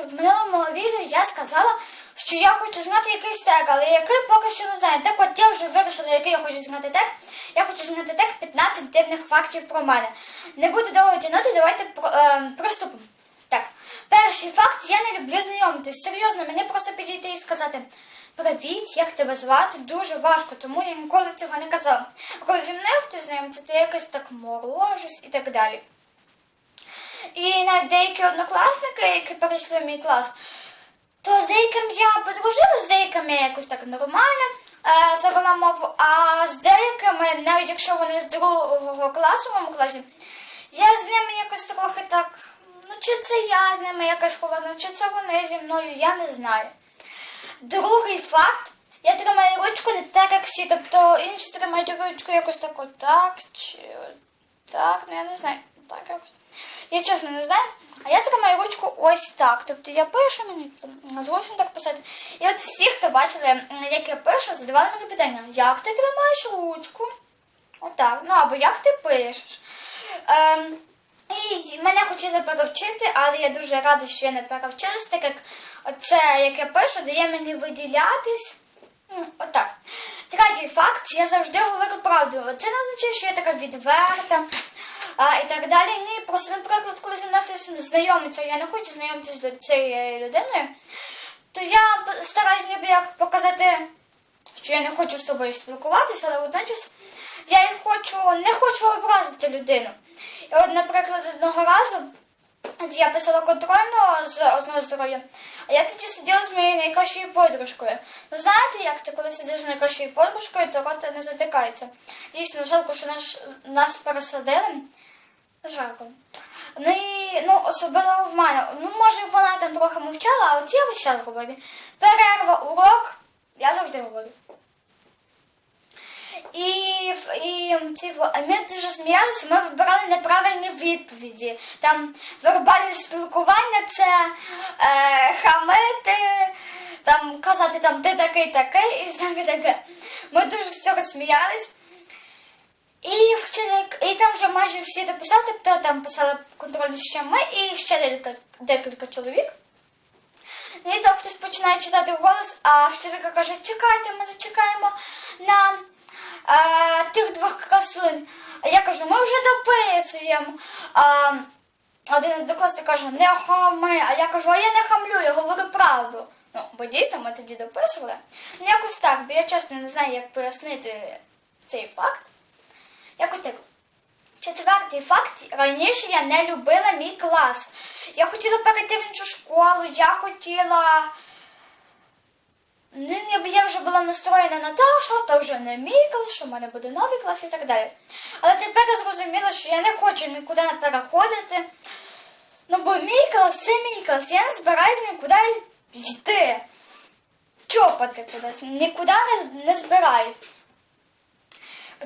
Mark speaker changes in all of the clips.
Speaker 1: в минулому відео я сказала, що я хочу знати якийсь тег, але який поки що не знаю. Так от я вже вирішила, який я хочу знати тег. Я хочу знати тег 15 дивних фактів про мене. Не буду довго тягнути, давайте е, приступимо. Так, перший факт, я не люблю знайомитись. Серйозно, мені просто підійти і сказати Привіт, як тебе звати? Дуже важко, тому я ніколи цього не казала. А коли зі мною хтось знайомиться, то я якось так морожусь і так далі. І навіть деякі однокласники, які перейшли в мій клас, то з деякими я подружилася, з деякими якось так нормально е, завела мову, а з деякими, навіть якщо вони з другого класу в моєму класі, я з ними якось трохи так. Ну, чи це я з ними якось холодна, чи це вони зі мною, я не знаю. Другий факт. Я тримаю ручку не так, як всі. Тобто інші тримають ручку якось так отак, чи так, ну я не знаю. Так якось. Я чесно не знаю. А я тримаю ручку ось так. Тобто я пишу мені там, зручно так писати. І от всі, хто бачили, як я пишу, задавали мені питання, як ти тримаєш ручку? Отак. Ну або як ти пишеш? Ем, і мене хотіли перевчити, але я дуже рада, що я не перевчилась, так як це, як я пишу, дає мені виділятись. М, Отак. Третій факт, я завжди говорю правду. Це не означає, що я така відверта а, і так далі. Ні, просто, наприклад, коли зі мною знайомиться, я не хочу знайомитися з цією людиною, то я стараюсь ніби як показати, що я не хочу з тобою спілкуватися, але водночас я і хочу, не хочу образити людину. І от, наприклад, одного разу я писала контрольну з основи здоров'я, а я тоді сиділа з моєю найкращою подружкою. Ну знаєте, як це, коли сидиш з найкращою подружкою, то рота не затикається. Дійсно, жалко, що наш, нас пересадили. Жалко. Ну і ну, особливо в мене. Ну, може, вона там трохи мовчала, а от я весь час говорю. Перерва, урок, я завжди говорю. І, і ці, ми дуже сміялися, ми вибирали неправильні відповіді. Там вербальне спілкування це е, хамити, там казати там ти такий такий і всяке таке. Ми дуже з цього сміялись. І вчитель, і там вже майже всі дописали, тобто там писали контрольну ще ми і ще декілька, декілька чоловік. Ну, І там хтось починає читати вголос, а вчителька каже, чекайте, ми зачекаємо е, тих двох красунь. А я кажу, ми вже дописуємо. А, один однокласник каже, не хами. А я кажу, а я не хамлю, я говорю правду. Ну, бо дійсно ми тоді дописували. Ну, якось так, бо я чесно не знаю, як пояснити цей факт. Якось так. Четвертий факт. Раніше я не любила мій клас. Я хотіла перейти в іншу школу, я хотіла. Ну, ніби я вже була настроєна на те, що то вже не мій клас, що в мене буде новий клас і так далі. Але тепер я зрозуміла, що я не хочу нікуди не переходити. Ну, бо мій клас це мій клас, я не збираюсь нікуди йти. Чопати кудись, нікуди не, не збираюсь.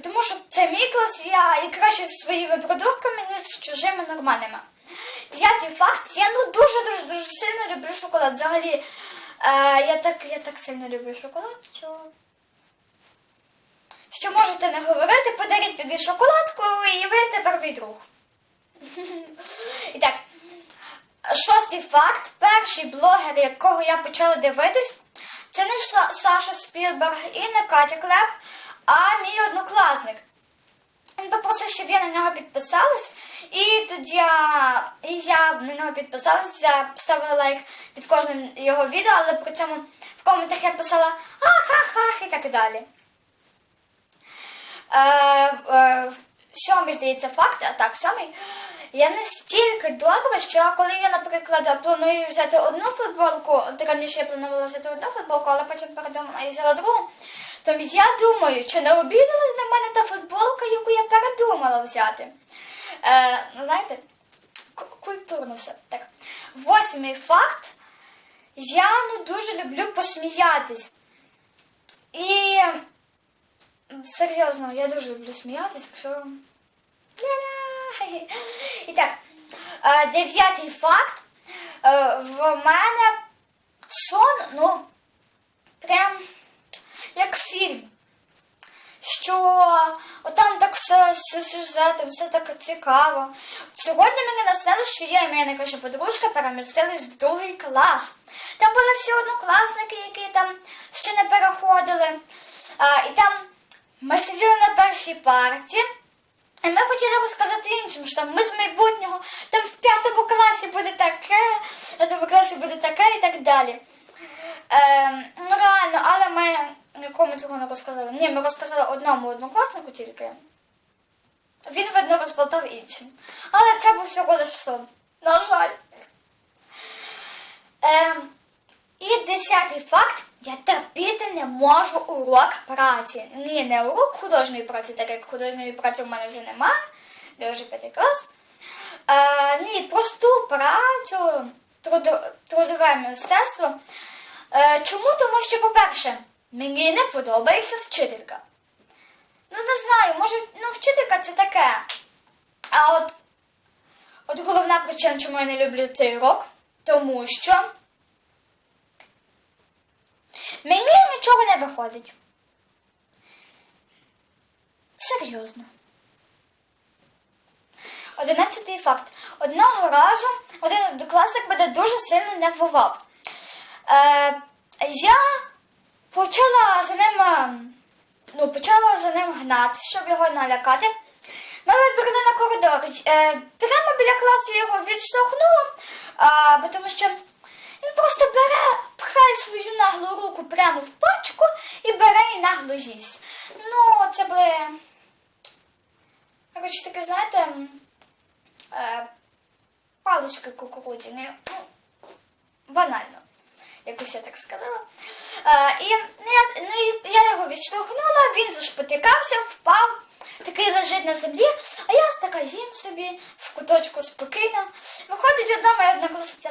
Speaker 1: Тому що це мій клас, я і краще зі своїми продуктами, ніж з чужими нормальними. П'ятий факт, я ну дуже дуже дуже сильно люблю шоколад. Взагалі, е, я так я так сильно люблю шоколад, що. Що можете не говорити, подаріть мені шоколадку і ви тепер мій друг. І так, шостий факт. Перший блогер, якого я почала дивитись, це не Саша Спілберг і не Катя Клеп, а мій однокласник. Він попросив, щоб я на нього підписалась, і тоді я, і я на нього підписалася, ставила лайк під кожним його відео, але при цьому в коментах я писала ах-ах-ах і так далі. Е, е, сьомий, здається, факт, а так, сьомий. Я настільки добра, що коли я, наприклад, планую взяти одну футболку, раніше я планувала взяти одну футболку, але потім передумала і взяла другу, то я думаю, чи не обідалась на мене та футболка, яку я передумала взяти. Е, ну, знаєте, культурно все. Так. Восьмий факт. Я ну, дуже люблю посміятись. І серйозно, я дуже люблю сміятись, якщо. Ля-ля! І так, е, дев'ятий факт. Е, В мене сон, ну, прям як фільм. Що там так все з сюжетом, все так цікаво. Сьогодні мені наснилось, що я і моя найкраща подружка перемістились в другий клас. Там були всі однокласники, які там ще не переходили. А, і там ми сиділи на першій парті. І ми хотіли розказати іншим, що там ми з майбутнього, там в п'ятому класі буде таке, в п'ятому класі буде таке і так далі. Ем, ну реально, але ми нікому цього не розказали. Ні, ми розказали одному однокласнику тільки. Він, видно, розболтав іншим. Але це був всього лиш сон. На жаль. Ем, і десятий факт. Я терпіти не можу урок праці. Ні, не урок художньої праці, так як художньої праці в мене вже немає. Я вже п'ятий клас. Е, ні, просту працю, трудо, трудове мистецтво. Е, чому? Тому що, по-перше, мені не подобається вчителька. Ну, не знаю, може, ну, вчителька це таке. А от, от головна причина, чому я не люблю цей урок, тому що мені нічого не виходить. Серйозно. Одинадцятий факт. Одного разу один однокласник мене дуже сильно нервував. Е, я почала за ним, е, ну, почала за ним гнати, щоб його налякати. Ми вибігли на коридор. Е, прямо біля класу його відштовхнула, а, бо тому що він просто бере, пхає свою наглу руку прямо в пачку і бере і нагло їсть. Ну, це були. Коротше, таке, знаєте, м, е, палички кукурудзяні. Ну, банально. Якось я так сказала. Е, і ну, я, ну, я його відштовхнула, він зашпотикався, впав, такий лежить на землі, а я така їм собі в куточку спокійно. Виходить одна моя однокласниця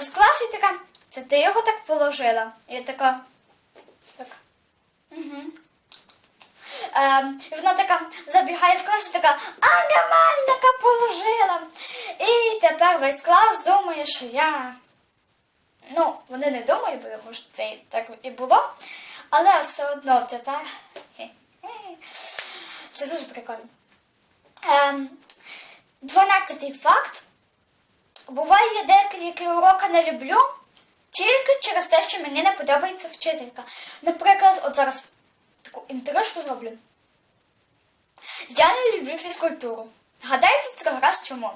Speaker 1: з класу і така, це ти його так положила? І я така, так. Угу. І вона така забігає в клас і така, а нормальника положила. І тепер весь клас думає, що я. Ну, вони не думають, бо може це і так і було. Але все одно тепер. Це дуже прикольно. Ем, Дванадцятий факт. Буває, я деякі уроки не люблю тільки через те, що мені не подобається вчителька. Наприклад, от зараз таку інтрижку зроблю. Я не люблю фізкультуру. Гадайте раз чому?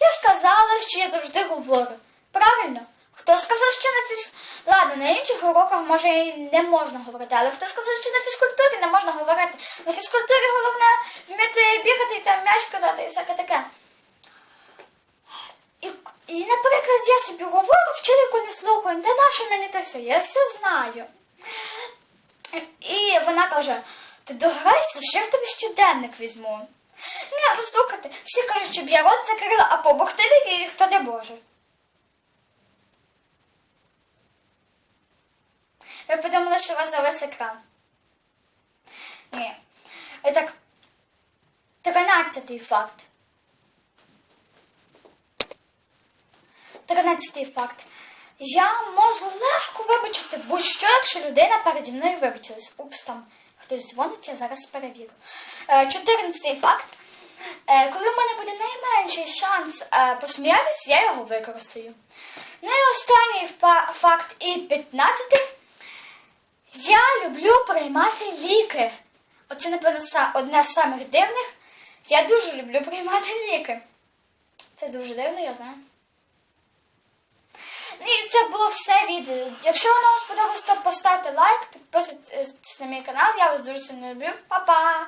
Speaker 1: Я сказала, що я завжди говорю. Правильно? Хто сказав, що на фіз... Ладно, на інших уроках може і не можна говорити, але хто сказав, що на фізкультурі не можна говорити? На фізкультурі головне вміти бігати і там м'яч кидати і всяке таке. І, і, наприклад, я собі говорю, вчительку не слухаю, де наше мені то все, я все знаю. І вона каже, ти дограєшся, що я в тебе щоденник візьму. Ні, ну слухайте, всі кажуть, щоб я рот закрила, а побухти і хто не може. Ви подумали, що у вас завис екран. Ні. І так, тринадцятий факт. Тринадцятий факт. Я можу легко вибачити будь-що, якщо людина переді мною вибачилась. Упс, там хтось дзвонить, я зараз перевірю. Е, Чотирнадцятий факт. Е, Коли в мене буде найменший шанс е, посміятися, я його використаю. Ну і останній факт і п'ятнадцятий. Я люблю приймати ліки. Оце, напевно, одна з самих дивних. Я дуже люблю приймати ліки. Це дуже дивно, я знаю. Ну і це було все відео. Якщо воно вам сподобалось, то поставте лайк, підписуйтесь на мій канал. Я вас дуже сильно люблю. Па-па!